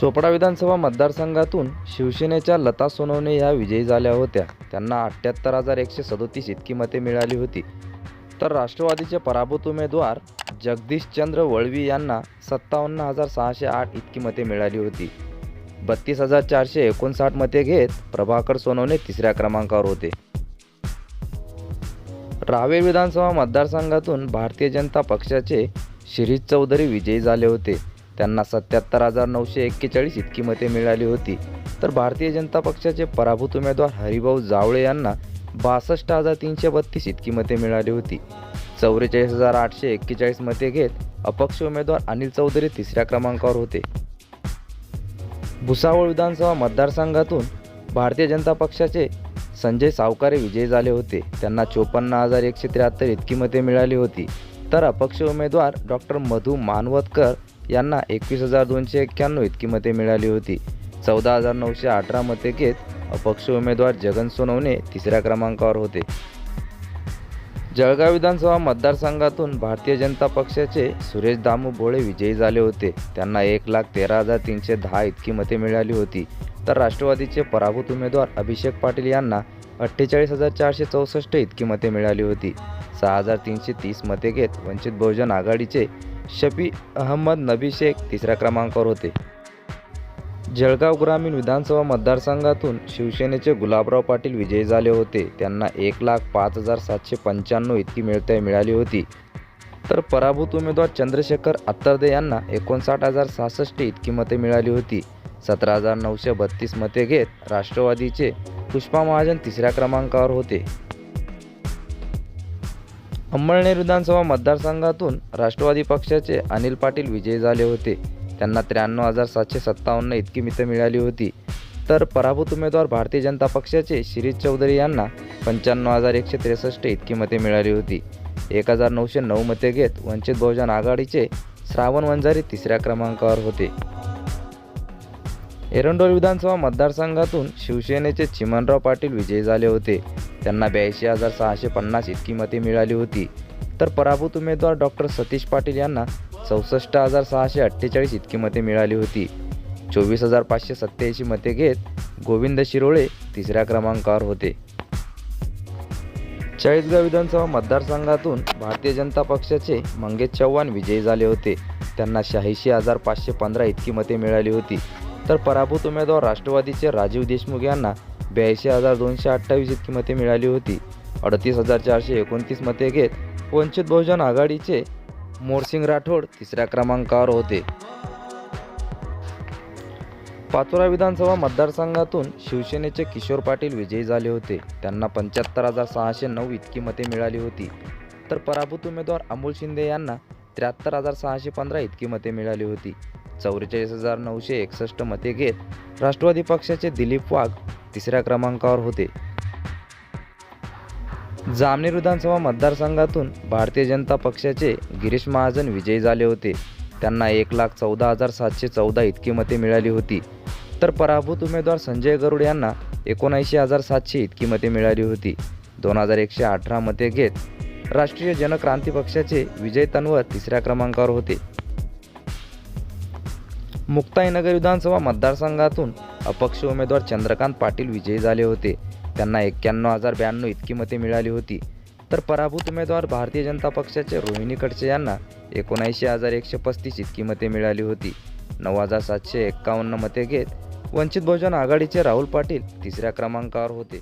चोपडा विधानसभा मतदारसंघातून शिवसेनेच्या लता सोनवणे या विजयी झाल्या होत्या. त्यांना अठ्ठ्याहत्तर हजार एकशे सदोतीस इतकी मते मिळाली होती. तर राष्ट्रवादीचे पराभूत उमेदवार जगदीशचंद्र वळवी यांना सत्तावन्न हजार सहाशे आठ इतकी मते मिळाली होती. बत्तीस हजार चारशे एकोणसाठ मते घेत प्रभाकर सोनवणे तिसऱ्या क्रमांकावर होते. रावेर विधानसभा मतदारसंघातून भारतीय जनता पक्षाचे शिरीष चौधरी विजयी झाले होते. त्यांना सत्याहत्तर हजार नऊशे एक्केचाळीस इतकी मते मिळाली होती. तर भारतीय जनता पक्षाचे पराभूत उमेदवार हरिभाऊ जावळे यांना बासष्ट हजार तीनशे बत्तीस इतकी मते मिळाली होती. चौवेचाळीस हजार आठशे एक्केचाळीस मते घेत अपक्ष उमेदवार अनिल चौधरी तिसऱ्या क्रमांकावर होते. भुसावळ विधानसभा मतदारसंघातून भारतीय जनता पक्षाचे संजय सावकारे विजयी झाले होते. त्यांना चोपन्न हजार एकशे त्र्याहत्तर इतकी मते मिळाली होती. तर अपक्ष उमेदवार डॉक्टर मधू मानवतकर यांना एकवीस हजार दोनशे एक्क्याण्णव इतकी मते मिळाली होती. चौदा हजार नऊशे अठरा मते घेत अपक्ष उमेदवार जगन सोनवणे तिसऱ्या क्रमांकावर होते. जळगाव विधानसभा मतदारसंघातून भारतीय जनता पक्षाचे सुरेश दामू भोळे विजयी झाले होते. त्यांना एक लाख तेरा हजार तीनशे दहा इतकी मते मिळाली होती. तर राष्ट्रवादीचे पराभूत उमेदवार अभिषेक पाटील यांना अठ्ठेचाळीस हजार चारशे चौसष्ट इतकी मते मिळाली होती. सहा हजार तीनशे तीस मते घेत वंचित बहुजन आघाडीचे शफी अहमद नबी शेख तिसऱ्या क्रमांकावर होते. जळगाव ग्रामीण विधानसभा मतदारसंघातून शिवसेनेचे गुलाबराव पाटील विजयी झाले होते. त्यांना एक लाख पाच हजार सातशे पंच्याण्णव इतकी मिळते मिळाली होती. तर पराभूत उमेदवार चंद्रशेखर अत्तरदे यांना एकोणसाठ हजार सहासष्ट इतकी मते मिळाली होती. सतरा हजार नऊशे बत्तीस मते घेत राष्ट्रवादीचे पुष्पा महाजन तिसऱ्या क्रमांकावर होते. अंमळनेर विधानसभा मतदारसंघातून राष्ट्रवादी पक्षाचे अनिल पाटील विजयी झाले होते. त्यांना त्र्याण्णव हजार सातशे सत्तावन्न इतकी मितं मिळाली होती. तर पराभूत उमेदवार भारतीय जनता पक्षाचे शिरीष चौधरी यांना पंच्याण्णव हजार एकशे त्रेसष्ट इतकी मते मिळाली होती. एक हजार नऊशे नऊ मते घेत वंचित बहुजन आघाडीचे श्रावण वंजारी तिसऱ्या क्रमांकावर होते. एरंडोल विधानसभा मतदारसंघातून शिवसेनेचे चिमनराव पाटील विजयी झाले होते. त्यांना ब्याऐंशी हजार सहाशे पन्नास इतकी मते मिळाली होती. तर पराभूत उमेदवार डॉक्टर सतीश पाटील यांना चौसष्ट हजार सहाशे अठ्ठेचाळीस इतकी मते मिळाली होती. चोवीस हजार पाचशे सत्त्याऐंशी मते घेत गोविंद शिरोळे तिसऱ्या क्रमांकावर होते. चाळीसगाव विधानसभा मतदारसंघातून भारतीय जनता पक्षाचे मंगेश चव्हाण विजयी झाले होते. त्यांना शहाऐंशी हजार पाचशे पंधरा इतकी मते मिळाली होती. तर पराभूत उमेदवार राष्ट्रवादीचे राजीव देशमुख यांना ब्याऐंशी हजार दोनशे अठ्ठावीस इतकी मते मिळाली होती. अडतीस हजार चारशे एकोणतीस मते घेत वंचित बहुजन आघाडीचे मोरसिंग राठोड तिसऱ्या क्रमांकावर होते. पाचोरा विधानसभा मतदारसंघातून शिवसेनेचे किशोर पाटील विजयी झाले होते. त्यांना पंच्याहत्तर हजार सहाशे नऊ इतकी मते मिळाली होती. तर पराभूत उमेदवार अमोल शिंदे यांना त्र्याहत्तर हजार सहाशे पंधरा इतकी मते मिळाली होती. चौवेचाळीस हजार नऊशे एकसष्ट मते घेत राष्ट्रवादी पक्षाचे दिलीप वाघ तिसऱ्या क्रमांकावर होते. जामनेर विधानसभा मतदारसंघातून भारतीय जनता पक्षाचे गिरीश महाजन विजयी झाले होते. त्यांना एक लाख चौदा हजार सातशे चौदा इतकी मते मिळाली होती. तर पराभूत उमेदवार संजय गरुड यांना एकोणऐंशी हजार सातशे इतकी मते मिळाली होती. दोन हजार एकशे अठरा मते घेत राष्ट्रीय जनक्रांती पक्षाचे विजय तन्वर तिसऱ्या क्रमांकावर होते. मुक्ताईनगर विधानसभा मतदारसंघातून अपक्ष उमेदवार चंद्रकांत पाटील विजयी झाले होते. त्यांना एक्क्याण्णव हजार ब्याण्णव इतकी मते मिळाली होती. तर पराभूत उमेदवार भारतीय जनता पक्षाचे रोहिणी खडसे यांना एकोणऐंशी हजार एकशे पस्तीस इतकी मते मिळाली होती. नऊ हजार सातशे एक्कावन्न मते घेत वंचित बहुजन आघाडीचे राहुल पाटील तिसऱ्या क्रमांकावर होते.